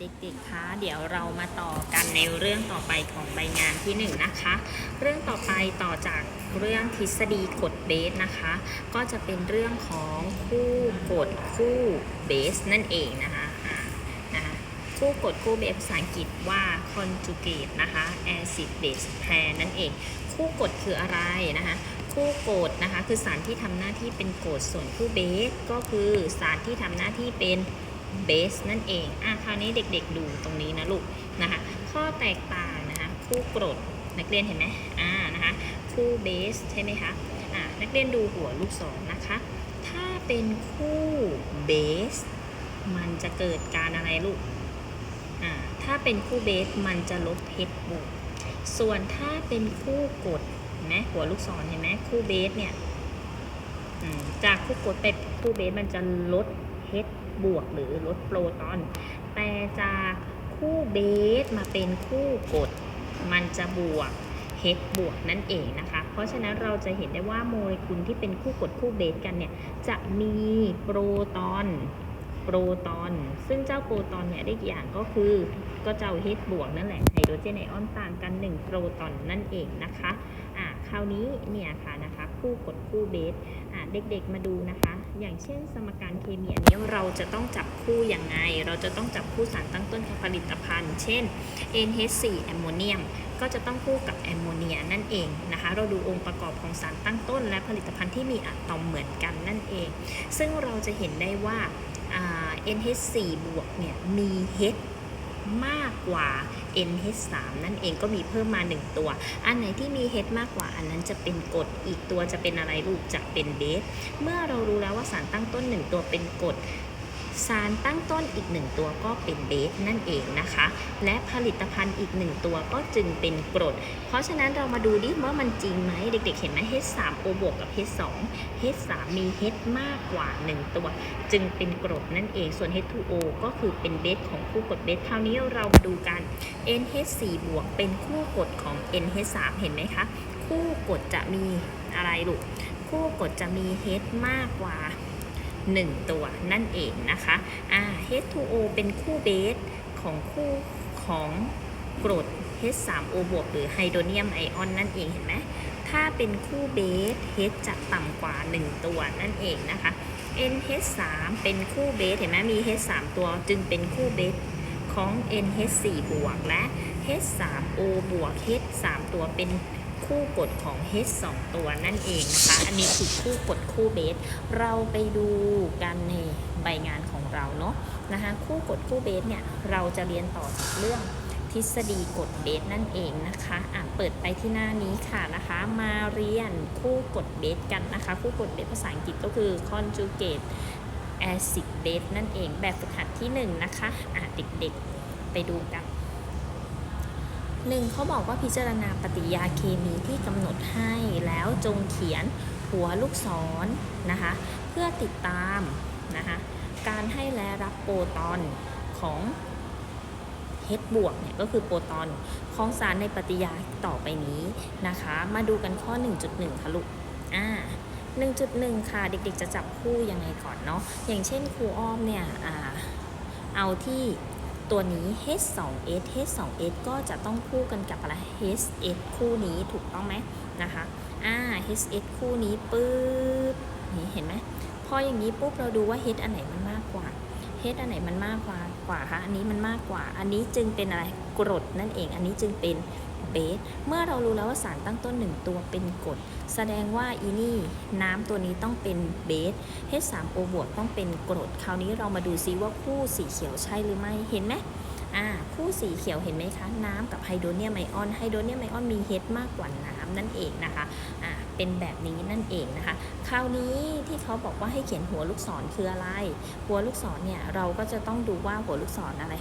เด็กๆคะเดี๋ยวเรามาต่อกันในเรื่องต่อไปของใบงานที่1นงนะคะ เรื่องต่อไปต่อจากเรื่องทฤษฎีกฎเบสนะคะ ก็จะเป็นเรื่องของคู่กฎคู่เบสนั่นเองนะคะนะคะคู่กฎคู่เบสภาษาอังกฤษว่า conjugate นะคะ acid base pair นั่นเอง คู่กฎคืออะไรนะคะคู่โกรดนะคะ คือสารที่ทำหน้าที่เป็นโกรดส่วนคู่เบสก็คือสารที่ทำหน้าที่เป็น เบสนั่นเอง อะคราวนี้เด็กๆดูตรงนี้นะลูกนะคะ ข้อแตกต่างนะคะ คู่กรดนักเรียนเห็นไหมอ่านะคะคู่เบสใช่ไหมคะ อ่านักเรียนดูหัวลูกศรนะคะ ถ้าเป็นคู่เบสมันจะเกิดการอะไรลูก อ่า ถ้าเป็นคู่เบสมันจะลบเพชรบวกส่วนถ้าเป็นคู่กรดเห็นไหมหัวลูกศรเห็นไหมคู่เบสเนี่ยจากคู่กรดไปคู่เบสมันจะลด H บวกหรือลดโปรตอน แต่จากคู่เบสมาเป็นคู่กดมันจะบวก H บวกนั่นเองนะคะ เพราะฉะนั้นเราจะเห็นได้ว่าโมเลกุลที่เป็นคู่กดคู่เบสกันเนี่ยจะมีโปรตอนโปรตอน ซึ่งเจ้าโปรตอนเนี่ยได้กี่อย่างก็คือก็เจ้า H บวกนั่นแหละไฮโดรเจนไอออนต่างกัน 1 โปรตอนนั่นเองนะคะอะคราวนี้เนี่ยค่ะนะคะ คู่กดคู่เบสอะเด็กๆมาดูนะคะ อย่างเช่นสมการเคมีอันนี้เราจะต้องจับคู่อย่างไง เราจะต้องจับคู่สารตั้งต้นของผลิตภัณฑ์ เช่น NH4 แอมโมเนียมก็จะต้องคู่กับแอมโมเนียนั่นเองนะคะ เราดูองค์ประกอบของสารตั้งต้น และผลิตภัณฑ์ที่มีอะตอมเหมือนกันนั่นเอง ซึ่งเราจะเห็นได้ว่า NH4 บวกเนี่ยมี H มากกว่า NH3 นั่นเองก็มีเพิ่มมา 1 ตัว อันไหนที่มี H มากกว่า อันนั้นจะเป็นกรดอีกตัวจะเป็นอะไรลูกจะเป็นเบส เมื่อเรารู้แล้วว่าสารตั้งต้น 1 ตัวเป็นกรด สารตั้งต้นอีก1ตัวก็เป็นเบสนั่นเองนะคะ และผลิตภัณฑ์อีก1ตัวก็จึงเป็นกรด เพราะฉะนั้นเรามาดูดิว่ามันจริงไหมเด็กๆ เห็นไหม H3O บวกกับ H2 H3 มี H มากกว่า 1 ตัว จึงเป็นกรดนั่นเอง ส่วน H2O ก็คือเป็นเบสของคู่กรดเบสคราวนี้เรามาดูกัน NH4 บวกเป็นคู่กรดของ NH3 เห็นไหมคะ คู่กรดจะมีอะไรลูกคู่กรดจะมี H มากกว่า 1 ตัวนั่นเองนะคะอ่า H2O เป็นคู่เบสของคู่ของกรด H3O บวกหรือไฮโดรเนียมไอออนนั่นเองเห็นไหมถ้าเป็นคู่เบส H จะต่ำกว่า 1 ตัวนั่นเองนะคะ NH3 เป็นคู่เบสเห็นไหมมี H 3 ตัวจึงเป็นคู่เบสของ NH4 บวกและ H3O บวก H 3 ตัวเป็น คู่กฎของ H 2 ตัวนั่นเองนะคะ อันนี้คือคู่กฎคู่เบส เราไปดูกันในใบงานของเราเนาะนะคะคู่กฎคู่เบสเนี่ยเราจะเรียนต่อจากเรื่องทฤษฎีกฎเบสนั่นเองนะคะอะเปิดไปที่หน้านี้ค่ะนะคะ มาเรียนคู่กฎเบสกันนะคะ คู่กฎเบสภาษาอังกฤษก็คือ conjugate acid base นั่นเองแบบฝึกหัดที่ 1 นะคะอะเด็กๆไปดูกัน หนึ่งเขาบอกว่าพิจารณาปฏิยาเคมีที่กำหนดให้แล้วจงเขียนหัวลูกศรนะคะเพื่อติดตามนะคะการให้และรับโปรตอนของ H บวกเนี่ยก็คือโปรตอนของสารในปฏิยาต่อไปนี้นะคะ มาดูกันข้อ 1.1 ค่ะลูกอ่า1.1 ค่ะ เด็กๆ จะจับคู่ยังไงก่อนเนาะอย่างเช่นครูอ้อมเนี่ยอ่าเอาที่ ตัวนี้ H2S H2S ก็จะต้องคู่กันกับอะไร HS คู่นี้ถูกต้องไหมนะคะอ่า HS คู่นี้ปึ๊บนี่เห็นไหมพออย่างนี้ปุ๊บเราดูว่า H อันไหนมันมากกว่า H อันไหนมันมากกว่ากว่าคะอันนี้มันมากกว่า อันนี้จึงเป็นอะไรกรดนั่นเอง อันนี้จึงเป็น เบสเมื่อเรารู้แล้วว่าสารตั้งต้นหนึ่งตัวเป็นกรดแสดงว่าอีนี่น้ำตัวนี้ต้องเป็นเบส H3O บวกต้องเป็นกรดคราวนี้เรามาดูซิว่าคู่สีเขียวใช่หรือไม่เห็นไหมอ่าคู่สีเขียวเห็นไหมคะ น้ำกับไฮโดรเนียมไอออนไฮโดรเนียมไอออนมี H มากกว่าน้ำนั่นเองนะคะอ่าเป็นแบบนี้นั่นเองนะคะ คราวนี้ที่เขาบอกว่าให้เขียนหัวลูกศรคืออะไร หัวลูกศรเนี่ยเราก็จะต้องดูว่าหัวลูกศรอะไร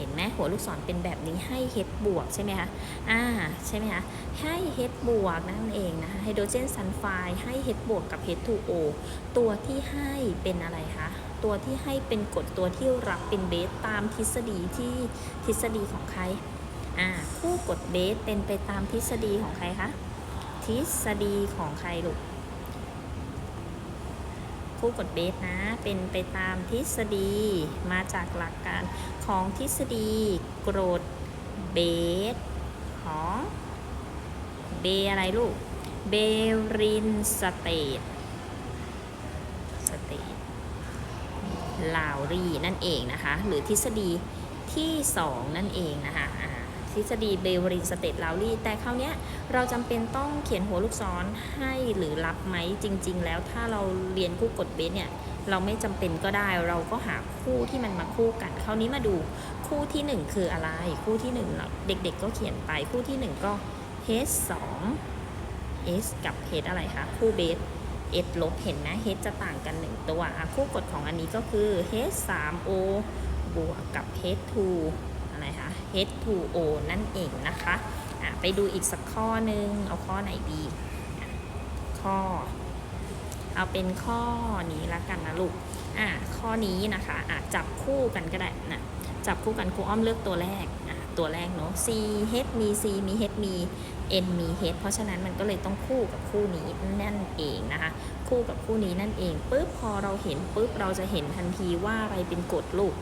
เห็นไหมหัวลูกศรเป็นแบบนี้ให้ H บวกใช่ไหมคะอ่าใช่ไหมคะให้ H บวกนั่นเองนะคะไฮโดรเจนซัลไฟด์ให้ H บวกกับ H2O ตัวที่ให้เป็นอะไรคะตัวที่ให้เป็นกดตัวที่รับเป็นเบสตามทฤษฎีที่ทฤษฎีของใครอ่าคู่กรดเบสเป็นไปตามทฤษฎีของใครคะทฤษฎีของใครลูก คู่กดเบสนะ เป็นไปตามทฤษฎีมาจากหลักการของทฤษฎีกรดเบสของเบอะไรลูก เบรินสเตตสเตตลาวรีนั่นเองนะคะ หรือทฤษฎีที่ 2 นั่นเองนะคะ ทฤษฎีเบวรินสเตตลาวรีแต่คราวนี้เราจำเป็นต้องเขียนหัวลูกศรให้หรือรับไหมจริง ๆ แล้วถ้าเราเรียนคู่กดเบสเนี่ยเราไม่จำเป็นก็ได้เราก็หาคู่ที่มันมาคู่กัน คราวนี้มาดูคู่ที่ 1 คืออะไร คู่ที่1เราเด็กๆก็เขียนไปคู่ที่ 1 ก็ h 2 s กับ h อะไรคะคู่เบส s ลบเห็นนะ h จะต่างกัน 1 ตัวคู่กฎของอันนี้ก็คือ h 3 o บวกกับ h 2 h 2 o นั่นเองนะคะะไปดูอีกสักข้อหนึ่งเอาข้อไหนดี ข้อ เอาเป็นข้อนี้ละกันนะลูกอะข้อนี้นะคะอะจับคู่กันก็ได้นะจับคู่กันครูอ้อมเลือกตัวแรกอะตัวแรกเนาะ C H มี C มี H มี N มี H เพราะฉะนั้นมันก็เลยต้องคู่กับคู่นี้นั่นเองนะคะ คู่กับคู่นี้นั่นเองปุ๊บพอเราเห็นปุ๊บเราจะเห็นทันทีว่าอะไรเป็นกรดลูก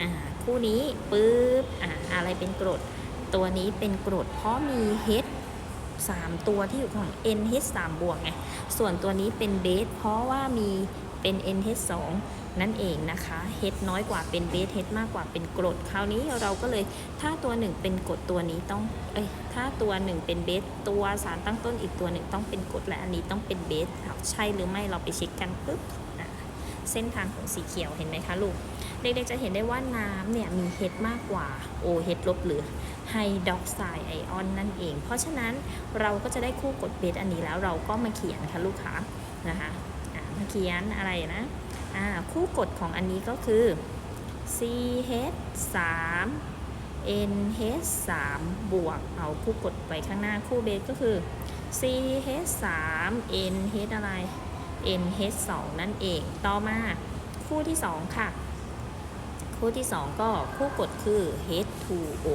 อ่าคู่นี้ปุ๊บอ่าอะไรเป็นกรด ตัวนี้เป็นกรดเพราะมี H สามตัวที่อยู่ข้าง NH 3บวกไงส่วนตัวนี้เป็นเบสเพราะว่ามีเป็น NH 2นั่นเองนะคะ H น้อยกว่าเป็นเบส H มากกว่าเป็นกรด คราวนี้เราก็เลยถ้าตัวหนึ่งเป็นกรดตัวนี้ต้องเอ้ยถ้าตัวหนึ่งเป็นเบสตัวสารตั้งต้นอีกตัวหนึ่งต้องเป็นกรดและอันนี้ต้องเป็นเบสเอาใช่หรือไม่เราไปเช็คกันปุ๊บ เส้นทางของสีเขียวเห็นไหมคะลูก เด็กๆจะเห็นได้ว่าน้ำเนี่ยมี H มากกว่า OH ลบหรือไฮดรอกไซด์ไอออนนั่นเอง เพราะฉะนั้นเราก็จะได้คู่กรดเบสอันนี้แล้วเราก็มาเขียนค่ะลูกค้านะคะะมาเขียนอะไรนะคู่กรดของอันนี้ก็คือ CH 3 NH 3บวกเอาคู่กรดไปข้างหน้าคู่เบสก็คือ CH 3 NH อะไร NH 2 นั่นเอง ต่อมาคู่ที่ 2 ค่ะ คู่ที่ 2 ก็คู่กรดคือ H2O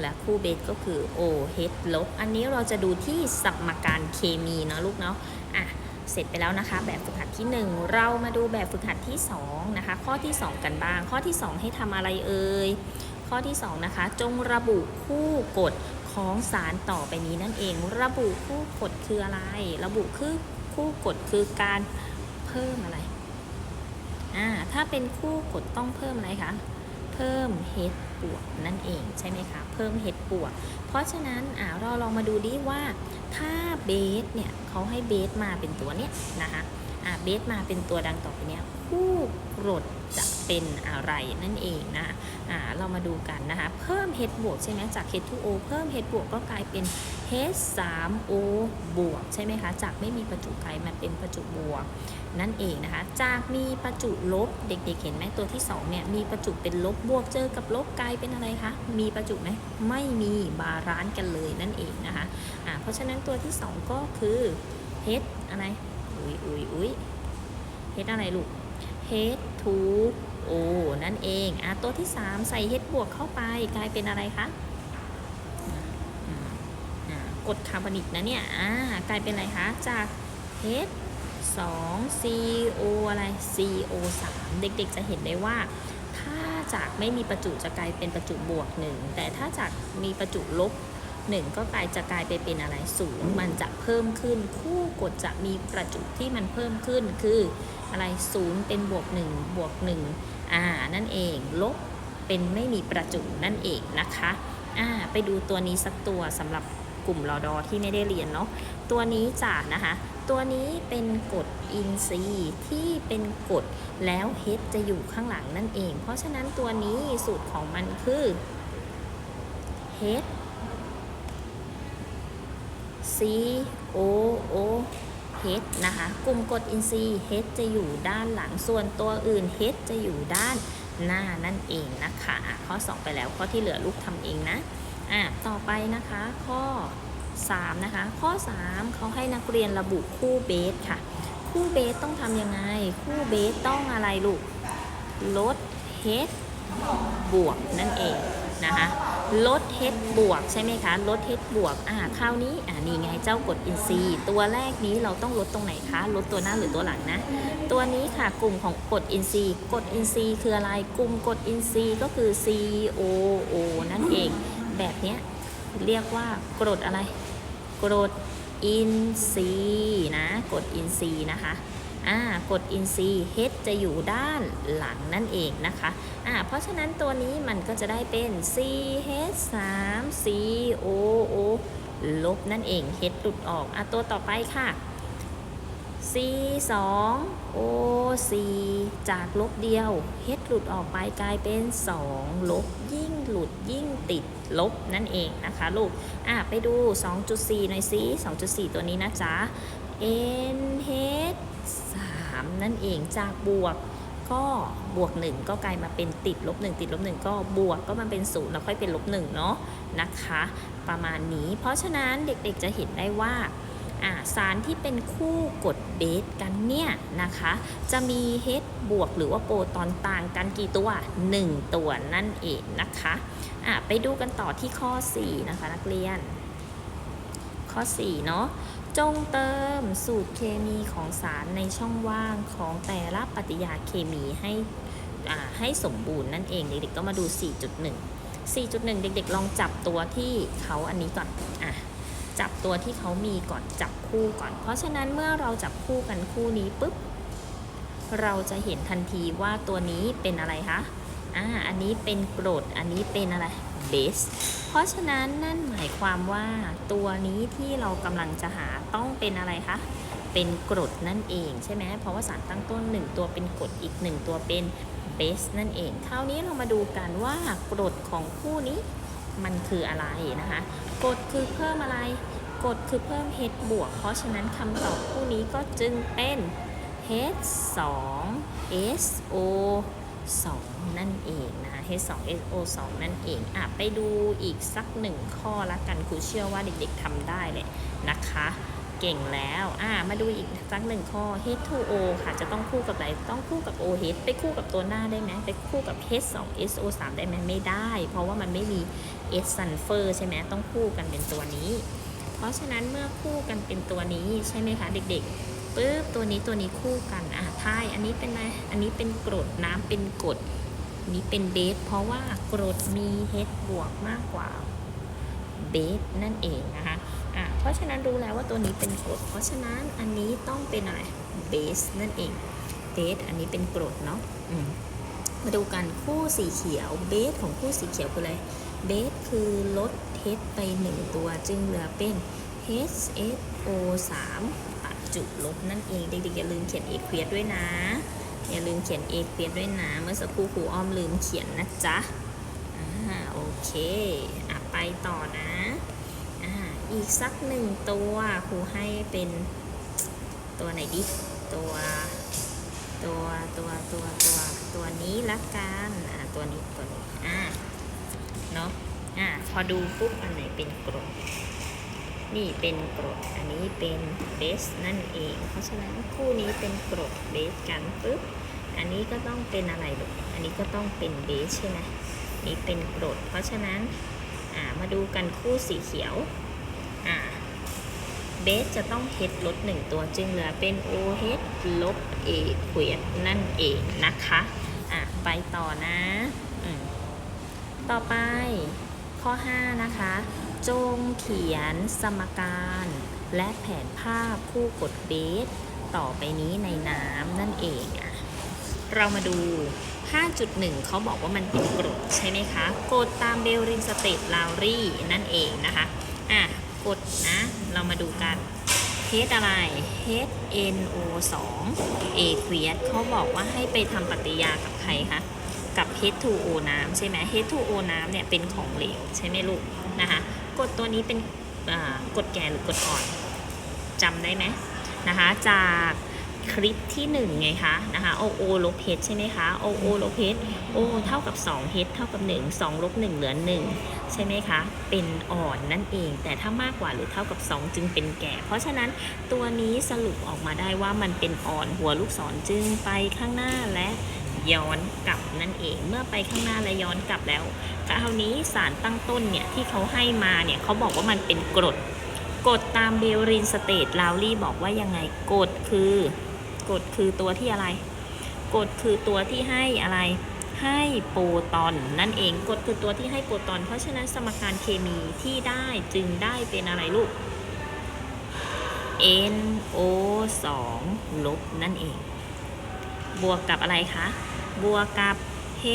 และคู่เบสก็คือ OH ลบ อันนี้เราจะดูที่สมการเคมีเนาะลูกเนาะอะเสร็จไปแล้วนะคะ แบบฝึกหัดที่ 1 เรามาดูแบบฝึกหัดที่ 2 นะคะ ข้อที่ 2 กันบ้าง ข้อที่ 2 ให้ทำอะไรเอ่ยข้อที่ 2 นะคะ จงระบุคู่กฎของสารต่อไปนี้นั่นเอง ระบุคู่กฎคืออะไร ระบุคือ คู่กดคือการเพิ่มอะไร อ่า ถ้าเป็นคู่กดต้องเพิ่มอะไรคะ เพิ่ม h บวกนั่นเองใช่ไหมคะ เพิ่ม h บวก เพราะฉะนั้นอ่าเราลองมาดูดิว่าถ้าเบสเนี่ยเขาให้เบสมาเป็นตัวเนี้ยนะคะ อ่า เบสมาเป็นตัวดังต่อไปเนี้ยคู่กดจะ เป็นอะไรนั่นเองนะเรามาดูกันนะคะ เพิ่ม h บวกใช่ไหมจาก H2O เพิ่ม h บวกก็กลายเป็น H3O บวกใช่ไหมคะ จากไม่มีประจุไกลมาเป็นประจุบวกนั่นเองนะคะ จากมีประจุลบเด็กๆเห็นไหมตัวที่2เนี่ยมีประจุเป็นลบบวกเจอกับลบกลายเป็นอะไรคะ มีประจุไหมไม่มีบาลานซ์กันเลยนั่นเองนะคะอ่าเพราะฉะนั้นตัวที่ 2 ก็คือ H อะไร อุ้ยอุ้ยอุ้ย H อะไรลูก O นั่นเองอะตัวที่ 3 ใส่ H บวกเข้าไปกลายเป็นอะไรคะกรดคาร์บอนิกนะเนี่ยอ่ากลายเป็นอะไรคะ จาก H 2 CO อะไร CO 3เด็กๆจะเห็นได้ว่า ถ้าจากไม่มีประจุจะกลายเป็นประจุบวก 1 แต่ถ้าจากมีประจุลบ 1 ก็กลายจะกลายไปเป็นอะไรศูนย์มันจะเพิ่มขึ้น คู่กดจะมีประจุที่มันเพิ่มขึ้นคือ อะไรศูนย์เป็นบวก1บวก1อ่านั่นเองลบเป็นไม่มีประจุนั่นเองนะคะอ่าไปดูตัวนี้สักตัวสำหรับกลุ่มรอดอที่ไม่ได้เรียนเนาะตัวนี้จะนะคะ ตัวนี้เป็นกรดอินทรีย์ที่เป็นกรดแล้ว H จะอยู่ข้างหลังนั่นเอง เพราะฉะนั้นตัวนี้สูตรของมันคือ H C O O H นะคะ กลุ่มกรดอินทรีย์ H จะอยู่ด้านหลังส่วนตัวอื่น H จะอยู่ด้านหน้านั่นเองนะคะะข้อ 2 ไปแล้วข้อที่เหลือลูกทำเองนะอะต่อไปนะคะข้อ 3 นะคะ ข้อ 3เขาให้นักเรียนระบุคู่เบสค่ะ คู่เบสต้องทำยังไง คู่เบสต้องอะไรลูกลด h บวกนั่นเองนะคะลด h บวกใช่ไหมคะ ลด h บวกอ่าคราวนี้อ่านี่ไงเจ้ากดอินทรีย์ตัวแรกนี้เราต้องลดตรงไหนคะ ลดตัวหน้าหรือตัวหลังนะ ตัวนี้ค่ะกลุ่มของกดอินทรีย์กดอินทรีย์คืออะไร กลุ่มกดอินทรีย์ก็คือ COO นั่นเอง แบบเนี้ยเรียกว่ากรดอะไร กรดอินทรีย์นะ กรดอินทรีย์นะคะ อ่ากรดอินทรีย์ H จะอยู่ด้านหลังนั่นเองนะคะอ่าเพราะฉะนั้นตัวนี้มันก็จะได้เป็น CH 3 COO ลบนั่นเอง H หลุดออกอะตัวต่อไปค่ะ C 2 O C จากลบเดียว H หลุดออกไปกลายเป็น 2 ลบยิ่งหลุดยิ่งติดลบนั่นเองนะคะลูก อะไปดู 2.4 หน่อยสิ2.4 ตัวนี้นะจ๊ะ N H 3 นั่นเองจากบวกก็บวก 1 ก็กลายมาเป็นติดลบ 1 ติดลบ 1 ก็บวกก็มันเป็น0แล้วค่อยเป็นลบ1เนาะนะคะ ประมาณนี้ เพราะฉะนั้นเด็กๆจะเห็นได้ว่าสารที่เป็นคู่กดเบสกันเนี่ยนะคะ จะมี H บวกหรือว่าโปรตอนต่างกันกี่ตัว 1 ตัวนั่นเองนะคะะไปดูกันต่อที่ข้อ 4 นะคะนักเรียน ข้อ 4 เนาะ จงเติมสูตรเคมีของสารในช่องว่างของแต่ละปฏิกิริยาเคมีให้ให้สมบูรณ์นั่นเอง เด็กๆก็มาดู 4.1 4.1 เด็กๆ ลองจับตัวที่เขาอันนี้ก่อนอะจับตัวที่เขามีก่อนจับคู่ก่อน เพราะฉะนั้นเมื่อเราจับคู่กันคู่นี้ปุ๊บ เราจะเห็นทันทีว่าตัวนี้เป็นอะไรคะอ่าอันนี้เป็นกรดอันนี้เป็นอะไร เบสเพราะฉะนั้นนั่นหมายความว่าตัวนี้ที่เรากำลังจะหาต้องเป็นอะไรคะ เป็นกรดนั่นเองใช่ไหมเพราะว่าสารตั้งต้น 1 ตัวเป็นกรดอีก 1 ตัวเป็นเบสนั่นเอง คราวนี้เรามาดูกันว่ากรดของคู่นี้มันคืออะไรนะคะ กรดคือเพิ่มอะไร กรดคือเพิ่ม H บวก เพราะฉะนั้นคำตอบคู่นี้ก็จึงเป็น H 2 SO 2 นั่นเองนะคะ H2SO2 นั่นเองอะไปดูอีกสักหนึ่งข้อละกันครูเชื่อว่าเด็กๆทำได้เลยนะคะ เก่งแล้วอะมาดูอีกสักหนึ่งข้อ H2O ค่ะจะต้องคู่กับอะไรต้องคู่กับ OH ไปคู่กับตัวหน้าได้ไหมไปคู่กับ H2SO3 ได้ไหมไม่ได้ เพราะว่ามันไม่มี S sulfur ใช่ไหมต้องคู่กันเป็นตัวนี้ เพราะฉะนั้นเมื่อคู่กันเป็นตัวนี้ใช่ไหมคะเด็กๆ ปึ๊บตัวนี้ตัวนี้คู่กันอะทายอันนี้เป็นอะไรอันนี้เป็นกรดน้ำเป็นกรดนี้เป็นเบสเพราะว่ากรดมี H บวกมากกว่าเบสนั่นเองนะคะอะเพราะฉะนั้นรู้แล้วว่าตัวนี้เป็นกรดเพราะฉะนั้นอันนี้ต้องเป็นอะไรเบสนั่นเองเบสอันนี้เป็นกรดเนาะอืมมาดูกันคู่สีเขียวเบสของคู่สีเขียวคืออะไรเบสคือลด H ไป1ตัวจึงเหลือเป็น HSO3 จุลบนั่นเองเด็กๆอย่าลืมเขียนเอกเควดด้วยนะ อย่าลืมเขียนเอกเควดด้วยนะ เมื่อสักครู่ครูอ้อมลืมเขียนนะจ๊ะอ่าโอเคอะไปต่อนะอ่าอีกสักหนึ่งตัวครูให้เป็นตัวไหนดิตัวตัวตัวตัวตัวตัวนี้ละกันอ่าตัวนี้ตัวนี้อ่าเนาะอ่าพอดูปุ๊บอันไหนเป็นกรด นี่เป็นกรด อันนี้เป็นเบสนั่นเอง เพราะฉะนั้นคู่นี้เป็นกรดเบสกันปุ๊บ อันนี้ก็ต้องเป็นอะไรลูก อันนี้ก็ต้องเป็นเบสใช่ไหมนี่เป็นกรด เพราะฉะนั้นมาดูกันคู่สีเขียวเบสจะต้องเฮดลดหนึ่งตัวจึงเหลือเป็น OH ลบ A เควดนั่นเองนะคะอะไปต่อนะอต่อไปข้อ 5 นะคะ จงเขียนสมการ และแผนภาพคู่กดเบส ต่อไปนี้ในน้ำนั่นเองอะเรามาดู 5.1 เขาบอกว่ามันเป็นกรดใช่ไหมคะกรดตามเบลรินสเตตลาวรี่นั่นเองนะคะอะกดนะ เรามาดูกัน H อะไร HNO 2 A เควียเขาบอกว่าให้ไปทำปฏิกิริยากับใครคะ กับ H2O น้ำใช่ไหม H2O น้ำเนี่ยเป็นของเหลวใช่ไหมลูกนะคะ กรดตัวนี้เป็นกรดแก่หรือกรดอ่อนจำได้ไหมนะคะจากคลิปที่1ไงคะนะคะ O O ลบ H ใช่ไหมคะ O O ลบ H O เท่ากับ2 H เท่ากับ 1 2ลบ1เหลือ 1 ใช่ไหมคะ เป็นอ่อนนั่นเอง แต่ถ้ามากกว่าหรือเท่ากับ 2 จึงเป็นแก่ เพราะฉะนั้นตัวนี้สรุปออกมาได้ว่ามันเป็นอ่อนหัวลูกศรจึงไปข้างหน้าและ ย้อนกลับนั่นเอง เมื่อไปข้างหน้าและย้อนกลับแล้วคราวนี้สารตั้งต้นเนี่ยที่เขาให้มาเนี่ยเขาบอกว่ามันเป็นกรดกฎตามเบลรินสเตทลาวลี่บอกว่ายังไงกฎคือกฎคือตัวที่อะไรกฎคือตัวที่ให้อะไรให้โปรตอนนั่นเองกฎคือตัวที่ให้โปรตอน เพราะฉะนั้นสมการเคมีที่ได้จึงได้เป็นอะไรลูก NO 2 ลบนั่นเอง บวกกับอะไรคะ บวกกับ H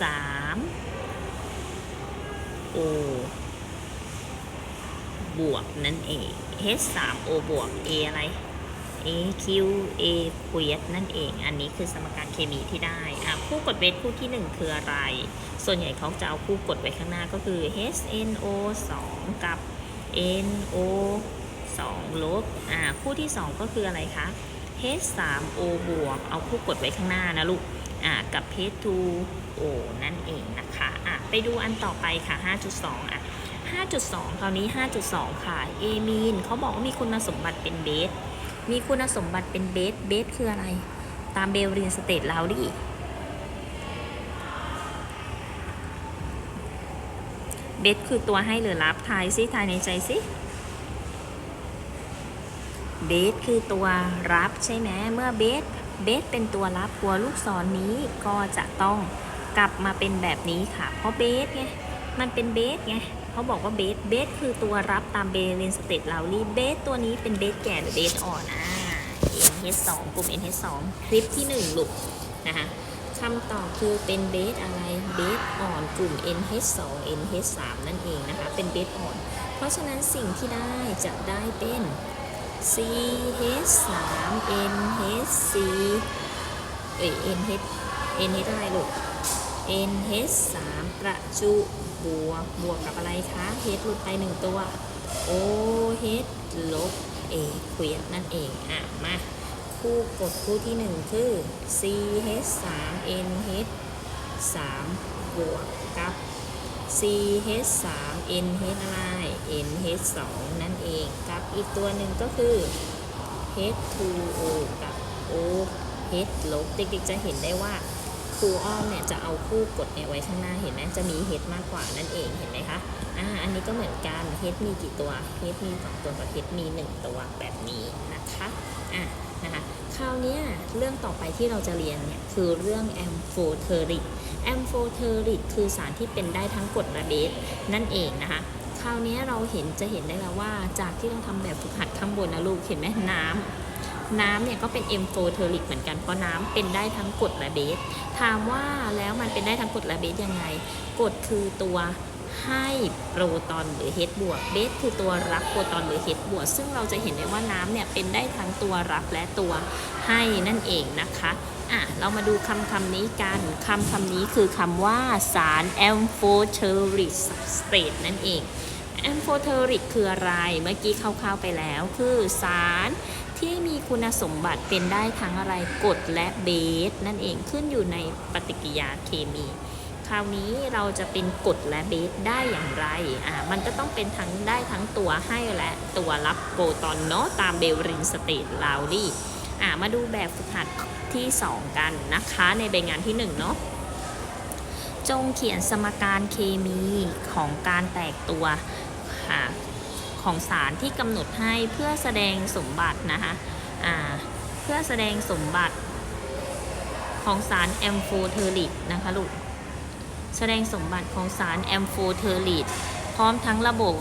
3 O บวกนั่นเอง H 3 O บวก A อะไร A Q A เควดนั่นเอง อันนี้คือสมการเคมีที่ได้อะคู่กดเวทคู่ที่ 1 คืออะไร ส่วนใหญ่เขาจะเอาคู่กดไว้ข้างหน้าก็คือ H N O 2 กับ N O 2ลบอ่าคู่ที่ 2 ก็คืออะไรคะ H 3 O บวก เอาคู่กดไว้ข้างหน้านะลูก อ่ากับ H 2 O นั่นเองนะคะอะไปดูอันต่อไปค่ะ 5.2อะ5.2 คราวนี้ 5.2 ค่ะ เอมีนเขาบอกว่ามีคุณสมบัติเป็นเบส มีคุณสมบัติเป็นเบส เบสคืออะไร ตามเบลรินสเตทเราดิเบสคือตัวให้หรือรับทายซิทายในใจซิเบสคือตัวรับใช่ไหมเมื่อเบส เบสเป็นตัวรับตัวลูกศรนนี้ก็จะต้องกลับมาเป็นแบบนี้ค่ะ เพราะเบสไงมันเป็นเบสไงเขาบอกว่าเบสเบสคือตัวรับตามเบลลินสเตทเราลีเบสตัวนี้เป็นเบสแก่หรือเบสอ่อนอ่า NH2 กลุ่ม NH2 คลิปที่1ลูกนะคะคำตอบคือเป็นเบสอะไรเบสอ่อนกลุ่ม NH2 NH3 นั่นเองนะคะ เป็นเบสอ่อน เพราะฉะนั้นสิ่งที่ได้จะได้เป็น CH3 NHC เอ้ย NH NH อะไรลูก NH3 ประจุบวกบวกกับอะไรคะ H หลุดไปหนึ่งตัว OH ลบ A เควดนั่นเองอะมาคู่กดคู่ที่หนึ่งคือ CH3 NH 3บวกกับ CH3 NH อะไร NH 2นั่นเองกับอีกตัวหนึ่งก็คือ H2O กับ OH ลบเด็กๆจะเห็นได้ว่าครูอ้อมเนี่ยจะเอาคู่กดเนี่ยไว้ข้างหน้าเห็นไหมจะมี H มากกว่านั่นเองเห็นไหมคะอ่าอันนี้ก็เหมือนกัน H มีกี่ตัว H มีสองตัวกับ H มี 1 ตัวแบบนี้นะคะอะ นะคะคราวนี้เรื่องต่อไปที่เราจะเรียนเนี่ยคือเรื่องแอมโฟเทอริกแอมโฟเทอริกคือสารที่เป็นได้ทั้งกรดและเบสนั่นเองนะคะคราวนี้เราเห็นจะเห็นได้แล้วว่าจากที่เราทำแบบฝึกหัดข้างบนนะลูกเห็นไหมน้ำน้ำเนี่ยก็เป็นเอมโฟเทอริกเหมือนกันเพราะน้ำเป็นได้ทั้งกรดและเบสถามว่าแล้วมันเป็นได้ทั้งกรดและเบสยังไงกรดคือตัว ให้โปรตอนหรือเฮดบวกเบสคือตัวรับโปรตอนหรือเฮดบวกซึ่งเราจะเห็นได้ว่าน้ำเนี่ยเป็นได้ทั้งตัวรับและตัวให้นั่นเองนะคะอะเรามาดูคำคำนี้กันคำคำนี้คือคำว่าสาร amphoteric substrate นั่นเอง amphoteric คืออะไรเมื่อกี้คร่าวๆไปแล้ว คือสารที่มีคุณสมบัติเป็นได้ทั้งอะไรกรดและเบสนั่นเองขึ้นอยู่ในปฏิกิริยาเคมีาวนี้เราจะเป็นกดและเบสได้อย่างไรอ่ามันก็ต้องเป็นทั้งได้ทั้งตัวให้และตัวรับโปรตอนเนาะตามเบลรินสเตทลาวลี่อ่ามาดูแบบฝึกหัดที่ 2 กันนะคะในใบงานที่1เนาะจงเขียนสมการเคมีของการแตกตัวค่ะของสารที่กำหนดให้เพื่อแสดงสมบัตินะคะอ่าเพื่อแสดงสมบัติของสารแอมโฟเทอริกนะคะลูก แสดงสมบัติของสารแอมโฟเทอริกพร้อมทั้งระบบ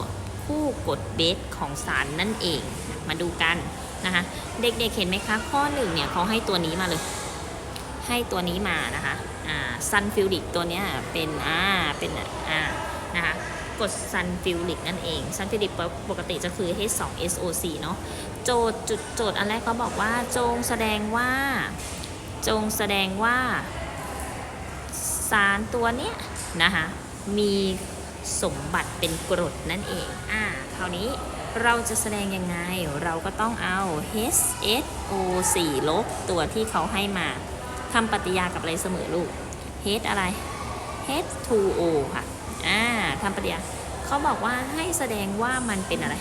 คู่กดเบสของสารนั่นเอง มาดูกันนะคะเด็กๆเห็นไหมคะข้อหนึ่งเนี่ยเขาให้ตัวนี้มาเลย ให้ตัวนี้มานะคะอ่าซันฟิลลิกตัวเนี้ยเป็นอ่าเป็นอ่านะคะกดซันฟิลลิกนั่นเองซันฟิลลิกปกติจะคือ H2SO4 เนาะโจทย์จุดโจทย์อันแรกเขาบอกว่าจงแสดงว่า จงแสดงว่า สารตัวเนี้ยนะคะมีสมบัติเป็นกรดนั่นเอง อ่า คราวนี้เราจะแสดงยังไง เราก็ต้องเอา HSO4 ลบตัวที่เขาให้มาทำปฏิกิริยากับอะไรเสมอลูก H อะไร H2O ค่ะ อ่าทำปฏิกิริยา เขาบอกว่าให้แสดงว่ามันเป็นอะไร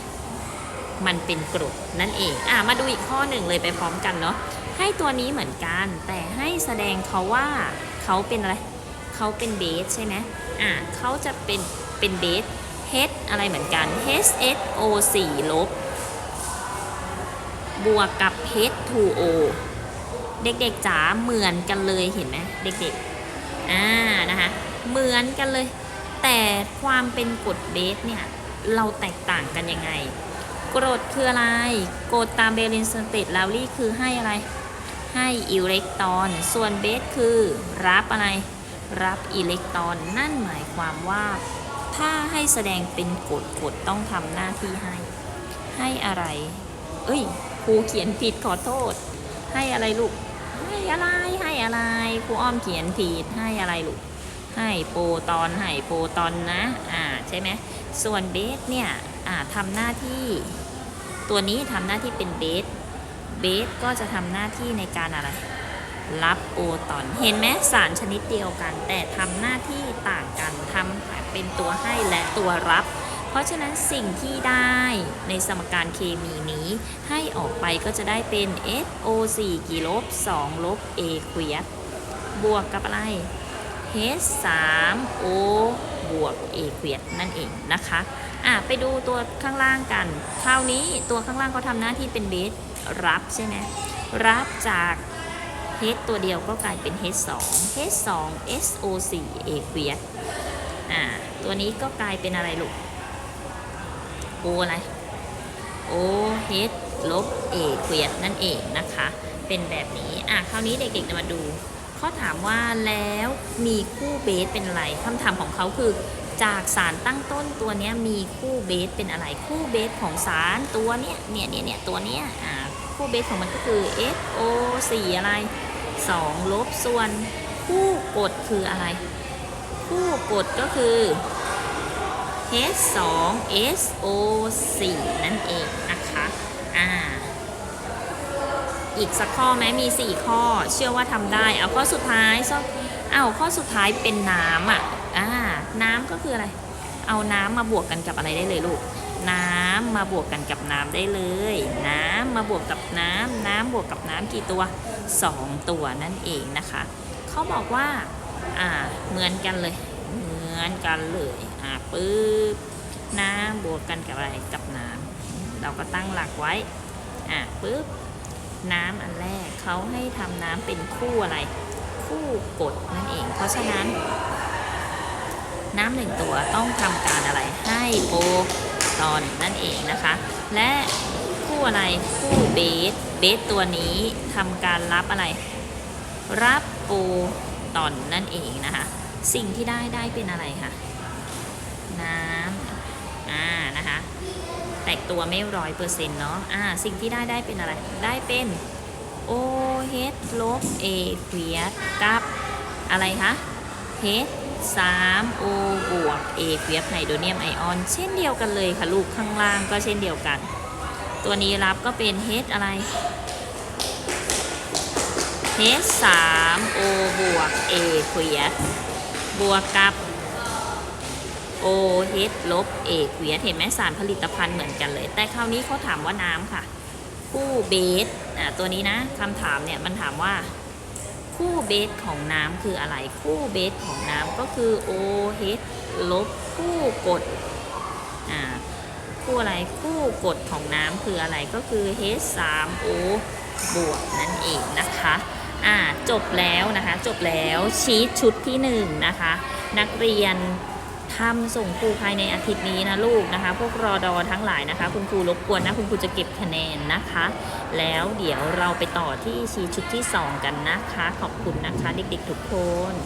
มันเป็นกรดนั่นเอง อ่ามาดูอีกข้อหนึ่งเลยไปพร้อมกันเนาะ ให้ตัวนี้เหมือนกัน แต่ให้แสดงเขาว่าเขาเป็นอะไร เขาเป็นเบสใช่ไหมอ่าเขาจะเป็นเป็นเบส H อะไรเหมือนกัน H S O 4ลบบวกกับ H 2 O เด็กๆจ๋าเหมือนกันเลยเห็นไหมเด็กๆอ่านะคะเหมือนกันเลย แต่ความเป็นกรดเบสเนี่ยเราแตกต่างกันยังไงกรดคืออะไรกรดตามเบลินสเตตลาวลี่คือให้อะไร ให้อิเล็กตรอน ส่วนเบสคือรับอะไร รับอิเล็กตรอนนั่นหมายความว่า ถ้าให้แสดงเป็นกฎกฎต้องทำหน้าที่ให้ ให้อะไร เอ้ยครูเขียนผิดขอโทษ ให้อะไรลูก ให้อะไรให้อะไรครูอ้อมเขียนผิดให้อะไรลูก ให้โปรตอนให้โปรตอนนะ อ่าใช่ไหมส่วนเบสเนี่ยอ่าทำหน้าที่ ตัวนี้ทำหน้าที่เป็นเบสเบสก็จะทำหน้าที่ในการอะไร รับโปรตอน เห็นไหมสารชนิดเดียวกัน แต่ทำหน้าที่ต่างกันทำเป็นตัวให้และตัวรับ เพราะฉะนั้นสิ่งที่ได้ในสมการเคมีนี้ ให้ออกไปก็จะได้เป็น SO4 กี่ลบ2ลบ A เควดบวกกับอะไร H3O บวก A เควดนั่นเองนะคะอะไปดูตัวข้างล่างกัน คราวนี้ตัวข้างล่างเขาทำหน้าที่เป็นเบสรับใช่ไหมรับจาก H ตัวเดียวก็กลายเป็น H2 H2 SO4 A เควดอ่า ตัวนี้ก็กลายเป็นอะไรลูก O อะไร O H ลบ A เควดนั่นเองนะคะ เป็นแบบนี้ อะ คราวนี้เด็กๆจะมาดู เขาถามว่าแล้วมีคู่เบสเป็นอะไรคำถามของเขาคือ จากสารตั้งต้นตัวนี้มีคู่เบสเป็นอะไร คู่เบสของสารตัวเนี้ยเนี่ยเนี่ยเนี่ยตัวเนี้ย อ่า คู่เบสของมันก็คือ SO 4 อะไร 2 ลบส่วนคู่กฎคืออะไร คู่กฎก็คือ H2 SO 4 นั่นเองนะคะอ่าอีกสักข้อไหมมี 4 ข้อเชื่อว่าทำได้ เอาข้อสุดท้ายเอาข้อสุดท้ายเป็นน้ำอะอ่าน้ำก็คืออะไร เอาน้ำมาบวกกันกับอะไรได้เลยลูก น้ำมาบวกกันกับน้ำได้เลย น้ำมาบวกกับน้ำน้ำบวกกับน้ำกี่ตัว 2 ตัวนั่นเองนะคะเขาบอกว่าอ่าเหมือนกันเลย เหมือนกันเลยอ่าปึ๊บน้ำบวกกันกับอะไรกับน้ำเราก็ตั้งหลักไว้อ่าปึ๊บน้ำอันแรกเขาให้ทำน้ำเป็นคู่อะไร คู่กดนั่นเอง เพราะฉะนั้น น้ำหนึ่งตัวต้องทำการอะไรให้โป ตอนนั่นเองนะคะ และคู่อะไรคู่เบสเบสตัวนี้ทำการรับอะไร รับโปรตอนนั่นเองนะคะ สิ่งที่ได้ได้เป็นอะไรคะน้ำอ่านะคะแตกตัวไม่ร้อยเปอร์เซ็นต์เนาะอ่าสิ่งที่ได้ได้เป็นอะไร ได้เป็น OH ลบ A เควดกับอะไรคะ H 3 O บวก A เควดไฮโดรเนียมไอออน เช่นเดียวกันเลยค่ะลูกข้างล่างก็เช่นเดียวกัน ตัวนี้รับก็เป็น H อะไร H 3 O บวก A เควดบวกกับ O H ลบ A เควดเห็นไหมสารผลิตภัณฑ์เหมือนกันเลย แต่คราวนี้เขาถามว่าน้ำค่ะ คู่เบสอะตัวนี้นะคำถามเนี่ยมันถามว่า คู่เบสของน้ำคืออะไร คู่เบสของน้ำก็คือ OH ลบคู่กดอ่าคู่อะไรคู่กดของน้ำคืออะไรก็คือ H3O บวกนั่นเองนะคะอ่าจบแล้วนะคะ จบแล้วชีตชุดที่หนึ่งนะคะ นักเรียน ทำส่งครูภายในอาทิตย์นี้นะลูกนะคะ พวกรอดอทั้งหลายนะคะ คุณครูรบกวนนะคุณครูจะเก็บคะแนนนะคะ แล้วเดี๋ยวเราไปต่อที่ชีชุดที่ 2 กันนะคะ ขอบคุณนะคะเด็กๆทุกคน